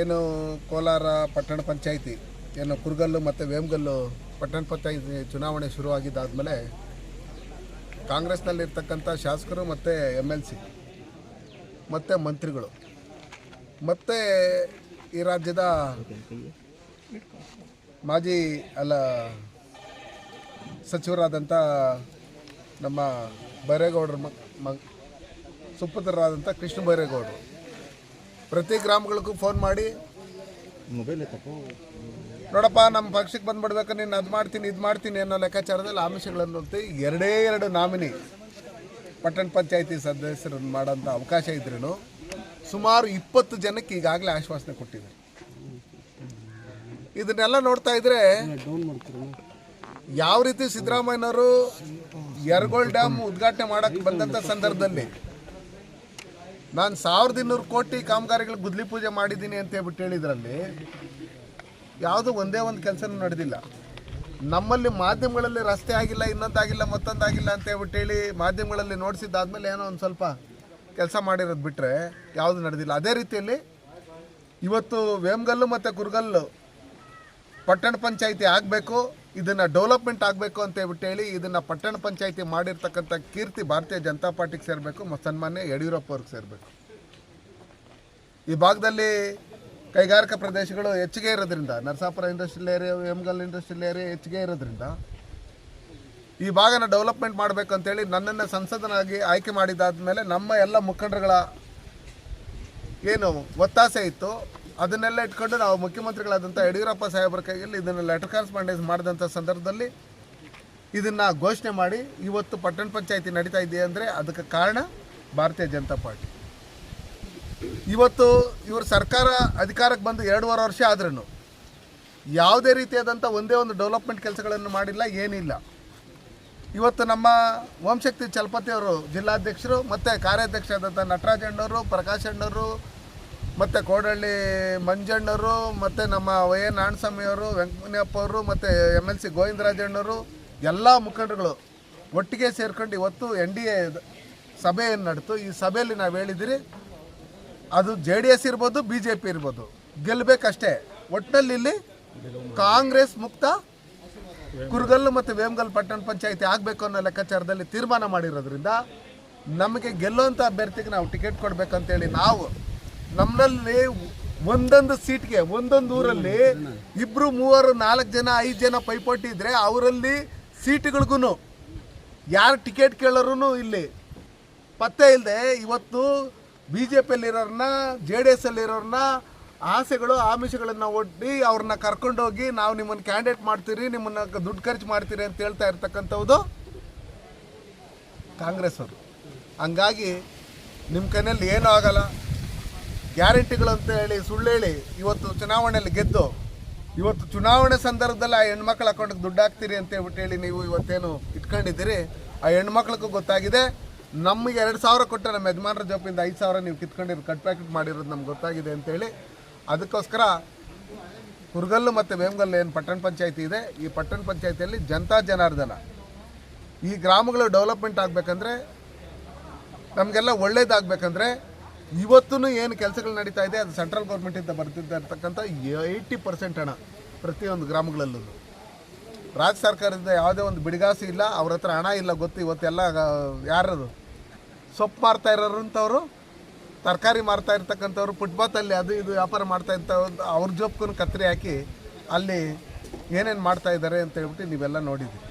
ಏನು ಕೋಲಾರ ಪಟ್ಟಣ ಪಂಚಾಯಿತಿ, ಏನು ಕುರ್ಗಲ್ಲು ಮತ್ತು ವೇಮಗಲ್ಲು ಪಟ್ಟಣ ಪಂಚಾಯಿತಿ ಚುನಾವಣೆ ಶುರುವಾಗಿದ್ದಾದಮೇಲೆ ಕಾಂಗ್ರೆಸ್ನಲ್ಲಿರ್ತಕ್ಕಂಥ ಶಾಸಕರು ಮತ್ತು ಎಂ ಎಲ್ ಸಿ, ಮತ್ತು ಮಂತ್ರಿಗಳು, ಮತ್ತು ಈ ರಾಜ್ಯದ ಮಾಜಿ ಅಲ್ಲ ಸಚಿವರಾದಂಥ ನಮ್ಮ ಬೈರೇಗೌಡರ ಮ ಮ, ಸುಪುತ್ರರಾದಂಥ ಕೃಷ್ಣ ಬೈರೇಗೌಡರು. ಪ್ರತಿ ಗ್ರಾಮಗಳಿಗೂ ಫೋನ್ ಮಾಡಿ. ಮೊಬೈಲ್ ನೋಡಪ್ಪ ನಮ್ಮ ಪಕ್ಷಕ್ಕೆ ಬಂದ್ಬಿಡ್ಬೇಕು ನೀನು ಅದು ಮಾಡ್ತೀನಿ ಇದು ಮಾಡ್ತೀನಿ ಅನ್ನೋ ಲೆಕ್ಕಾಚಾರದಲ್ಲಿ ಆಮಿಷಗಳನ್ನು ಎರಡೇ ಎರಡು ನಾಮಿನಿ ಪಟ್ಟಣ ಪಂಚಾಯತಿ ಸದಸ್ಯರನ್ನು ಮಾಡೋಂಥ ಅವಕಾಶ ಇದ್ರೂ ಸುಮಾರು ಇಪ್ಪತ್ತು ಜನಕ್ಕೆ ಈಗಾಗಲೇ ಆಶ್ವಾಸನೆ ಕೊಟ್ಟಿದ್ದಾರೆ. ಇದನ್ನೆಲ್ಲ ನೋಡ್ತಾ ಇದ್ರೆ ಯಾವ ರೀತಿ ಸಿದ್ದರಾಮಯ್ಯನವರು ಯರಗೋಳ್ ಡ್ಯಾಮ್ ಉದ್ಘಾಟನೆ ಮಾಡಕ್ಕೆ ಬಂದಂಥ ಸಂದರ್ಭದಲ್ಲಿ ನಾನು ಸಾವಿರದ ಇನ್ನೂರು ಕೋಟಿ ಕಾಮಗಾರಿಗಳು ಗುದ್ಲಿ ಪೂಜೆ ಮಾಡಿದ್ದೀನಿ ಅಂತ ಹೇಳ್ಬಿಟ್ಟು ಹೇಳಿದ್ರಲ್ಲಿ, ಯಾವುದು ಒಂದೇ ಒಂದು ಕೆಲಸನೂ ನಡೆದಿಲ್ಲ. ನಮ್ಮಲ್ಲಿ ಮಾಧ್ಯಮಗಳಲ್ಲಿ ರಸ್ತೆ ಆಗಿಲ್ಲ ಇನ್ನೊಂದಾಗಿಲ್ಲ ಮತ್ತೊಂದಾಗಿಲ್ಲ ಅಂತ ಹೇಳ್ಬಿಟ್ಟು ಹೇಳಿ ಮಾಧ್ಯಮಗಳಲ್ಲಿ ನೋಡಿಸಿದ್ದಾದ್ಮೇಲೆ ಏನೋ ಒಂದು ಸ್ವಲ್ಪ ಕೆಲಸ ಮಾಡಿರೋದು ಬಿಟ್ಟರೆ ಯಾವುದು ನಡೆದಿಲ್ಲ. ಅದೇ ರೀತಿಯಲ್ಲಿ ಇವತ್ತು ವೇಮಗಲ್ಲು ಮತ್ತು ಕುರ್ಗಲ್ಲು ಪಟ್ಟಣ ಪಂಚಾಯಿತಿ ಆಗಬೇಕು. ಇದನ್ನು ಡೆವಲಪ್ಮೆಂಟ್ ಆಗಬೇಕು ಅಂತ ಹೇಳ್ಬಿಟ್ಟು ಹೇಳಿ ಇದನ್ನು ಪಟ್ಟಣ ಪಂಚಾಯಿತಿ ಮಾಡಿರ್ತಕ್ಕಂಥ ಕೀರ್ತಿ ಭಾರತೀಯ ಜನತಾ ಪಾರ್ಟಿಗೆ ಸೇರಬೇಕು ಸನ್ಮಾನ್ಯ ಯಡಿಯೂರಪ್ಪ ಅವ್ರಿಗೆ ಸೇರಬೇಕು. ಈ ಭಾಗದಲ್ಲಿ ಕೈಗಾರಿಕಾ ಪ್ರದೇಶಗಳು ಹೆಚ್ಚಿಗೆ ಇರೋದ್ರಿಂದ, Narasapura industrial area Vemagal industrial area ಹೆಚ್ಚಿಗೆ ಇರೋದ್ರಿಂದ ಈ ಭಾಗನ ಡೆವಲಪ್ಮೆಂಟ್ ಮಾಡಬೇಕು ಅಂತೇಳಿ ನನ್ನನ್ನು ಸಂಸದನಾಗಿ ಆಯ್ಕೆ ಮಾಡಿದಾದ್ಮೇಲೆ ನಮ್ಮ ಎಲ್ಲ ಮುಖಂಡರುಗಳ ಏನು ಒತ್ತಾಸೆ ಇತ್ತು. ಅದನ್ನೆಲ್ಲ ಇಟ್ಕೊಂಡು ನಾವು ಮುಖ್ಯಮಂತ್ರಿಗಳಾದಂಥ ಯಡಿಯೂರಪ್ಪ ಸಾಹೇಬರ ಕೈಯಲ್ಲಿ ಇದನ್ನು ಲೆಟರ್ ಕರೆಸ್ಪಾಂಡೆನ್ಸ್ ಮಾಡಿದಂಥ ಸಂದರ್ಭದಲ್ಲಿ ಇದನ್ನು ಘೋಷಣೆ ಮಾಡಿ ಇವತ್ತು ಪಟ್ಟಣ ಪಂಚಾಯಿತಿ ನಡೀತಾ ಇದೆ ಅಂದರೆ ಅದಕ್ಕೆ ಕಾರಣ ಭಾರತೀಯ ಜನತಾ ಪಾರ್ಟಿ. ಇವತ್ತು ಇವರು ಸರ್ಕಾರ ಅಧಿಕಾರಕ್ಕೆ ಬಂದು ಎರಡೂವರೆ ವರ್ಷ ಆದ್ರೂ ಯಾವುದೇ ರೀತಿಯಾದಂಥ ಒಂದೇ ಒಂದು ಡೆವಲಪ್ಮೆಂಟ್ ಕೆಲಸಗಳನ್ನು ಮಾಡಿಲ್ಲ, ಏನಿಲ್ಲ. ಇವತ್ತು ನಮ್ಮ ಓಂಶಕ್ತಿ ಚಲಪತಿ ಅವರು ಜಿಲ್ಲಾಧ್ಯಕ್ಷರು ಮತ್ತು ಕಾರ್ಯಾಧ್ಯಕ್ಷರಾದಂಥ ನಟರಾಜ್ ಅಣ್ಣವರು ಪ್ರಕಾಶ್ ಅಣ್ಣವರು ಮತ್ತು ಕೋಡಹಳ್ಳಿ ಮಂಜಣ್ಣರು, ಮತ್ತು ನಮ್ಮ ವೈ ಎನ್ ನಾಣಸ್ವಾಮಿಯವರು ವೆಂಕಟಪ್ಪ ಅವರು ಮತ್ತು ಎಂ ಎಲ್ ಸಿ ಗೋವಿಂದರಾಜಣ್ಣವರು ಎಲ್ಲ ಮುಖಂಡರುಗಳು ಒಟ್ಟಿಗೆ ಸೇರ್ಕೊಂಡು ಇವತ್ತು ಎನ್ ಡಿ ಎ ಸಭೆಯನ್ನು ನಡೆತು ಈ ಸಭೆಯಲ್ಲಿ ನಾವು ಹೇಳಿದಿರಿ, ಅದು ಜೆ ಡಿ ಎಸ್ ಇರ್ಬೋದು, ಬಿ ಜೆ ಪಿ ಇರ್ಬೋದು ಗೆಲ್ಲಬೇಕಷ್ಟೇ ಒಟ್ಟಿನಲ್ಲಿ ಇಲ್ಲಿ ಕಾಂಗ್ರೆಸ್ ಮುಕ್ತ, ಕುರುಗಲ್ಲು ಮತ್ತು ವೇಮಗಲ್ ಪಟ್ಟಣ ಪಂಚಾಯಿತಿ ಆಗಬೇಕು ಅನ್ನೋ ಲೆಕ್ಕಾಚಾರದಲ್ಲಿ ತೀರ್ಮಾನ ಮಾಡಿರೋದ್ರಿಂದ ನಮಗೆ ಗೆಲ್ಲುವಂಥ ಅಭ್ಯರ್ಥಿಗೆ ನಾವು ಟಿಕೆಟ್ ಕೊಡಬೇಕಂತೇಳಿ ನಾವು ನಮ್ಮಲ್ಲಿ ಒಂದೊಂದು ಸೀಟ್ಗೆ, ಒಂದೊಂದು ಊರಲ್ಲಿ ಇಬ್ಬರು ಮೂವರು, ನಾಲ್ಕು ಜನ, ಐದು ಜನ ಪೈಪೋಟಿ ಇದ್ದರೆ ಅವರಲ್ಲಿ ಸೀಟ್ಗಳಿಗೂ ಯಾರು ಟಿಕೆಟ್ ಕೇಳೋರು ಇಲ್ಲಿ. ಪತ್ತೆ ಇಲ್ಲದೆ ಇವತ್ತು ಬಿ ಜೆ ಪಿಯಲ್ಲಿರೋರನ್ನ ಜೆ ಡಿ ಎಸ್ ಅಲ್ಲಿರೋರನ್ನ ಆಸೆಗಳು, ಆಮಿಷಗಳನ್ನು ಒಡ್ಡಿ ಅವ್ರನ್ನ ಕರ್ಕೊಂಡೋಗಿ ನಾವು ನಿಮ್ಮನ್ನು ಕ್ಯಾಂಡಿಡೇಟ್ ಮಾಡ್ತೀರಿ, ನಿಮ್ಮನ್ನು ದುಡ್ಡು ಖರ್ಚು ಮಾಡ್ತೀರಿ ಅಂತ ಹೇಳ್ತಾ ಇರ್ತಕ್ಕಂಥದ್ದು ಕಾಂಗ್ರೆಸ್ ಅವರು ಹಂಗಾಗಿ ನಿಮ್ಮ ಕೈನಲ್ಲಿ ಏನೂ ಆಗಲ್ಲ. ಗ್ಯಾರಂಟಿಗಳು ಅಂತ ಹೇಳಿ ಸುಳ್ಳು ಹೇಳಿ ಇವತ್ತು ಚುನಾವಣೆಯಲ್ಲಿ ಗೆದ್ದು, ಇವತ್ತು ಚುನಾವಣೆ ಸಂದರ್ಭದಲ್ಲಿ ಆ ಹೆಣ್ಮಕ್ಳ ಅಕೌಂಟ್ಗೆ ದುಡ್ಡು ಹಾಕ್ತೀರಿ ಅಂತ ಹೇಳಿ ನೀವು ಇವತ್ತೇನು ಇಟ್ಕೊಂಡಿದ್ದೀರಿ? ಆ ಹೆಣ್ಮಕ್ಳಿಗೂ ಗೊತ್ತಾಗಿದೆ. ನಮಗೆ ಎರಡು ಸಾವಿರ ಕೊಟ್ಟರೆ ನಮ್ಮ ಯಜಮಾನರ ಜೋಪಿಂದ ಐದು ಸಾವಿರ ನೀವು ಕಿತ್ಕೊಂಡಿರೋ, ಕಟ್ ಪ್ಯಾಕೆಟ್ ಮಾಡಿರೋದು ನಮ್ಗೆ ಗೊತ್ತಾಗಿದೆ ಅಂತೇಳಿ ಅದಕ್ಕೋಸ್ಕರ ಕುರ್ಗಲ್ಲು ಮತ್ತು ವೇಮಗಲ್ಲು ಏನು ಪಟ್ಟಣ ಪಂಚಾಯತಿ ಇದೆ. ಈ ಪಟ್ಟಣ ಪಂಚಾಯತಿಯಲ್ಲಿ ಜನತಾ ಜನಾರ್ದನ. ಈ ಗ್ರಾಮಗಳು ಡೆವಲಪ್ಮೆಂಟ್ ಆಗಬೇಕಂದ್ರೆ ನಮಗೆಲ್ಲ ಒಳ್ಳೇದಾಗಬೇಕಂದ್ರೆ ಇವತ್ತೂ ಏನು ಕೆಲಸಗಳು ನಡೀತಾ ಇದೆ, ಅದು ಸೆಂಟ್ರಲ್ ಗೌರ್ಮೆಂಟಿಂದ ಬರ್ತಿರ್ತಕ್ಕಂಥ ಏಯ್ಟಿ ಪರ್ಸೆಂಟ್ ಹಣ ಪ್ರತಿಯೊಂದು ಗ್ರಾಮಗಳಲ್ಲೂ. ರಾಜ್ಯ ಸರ್ಕಾರದಿಂದ ಯಾವುದೇ ಒಂದು ಬಿಡಿಗಾಸು ಇಲ್ಲ, ಅವ್ರ ಹತ್ರ ಹಣ ಇಲ್ಲ ಗೊತ್ತು ಇವತ್ತೆಲ್ಲ ಯಾರದು? ಸೊಪ್ಪು ಮಾರ್ತಾ ಇರೋರಂಥವ್ರು ತರಕಾರಿ ಮಾರ್ತಾ ಇರ್ತಕ್ಕಂಥವ್ರು ಫುಟ್ಪಾತಲ್ಲಿ ಅದು ಇದು ವ್ಯಾಪಾರ ಮಾಡ್ತಾ ಇರ್ತವ್ರು ಅವ್ರ ಜೋಬ್ಗೂ ಕತ್ತರಿ ಹಾಕಿ ಅಲ್ಲಿ ಏನೇನು ಮಾಡ್ತಾ ಇದ್ದಾರೆ ಅಂತ ಹೇಳ್ಬಿಟ್ಟು ನೀವೆಲ್ಲ ನೋಡಿದ್ದೀರಿ.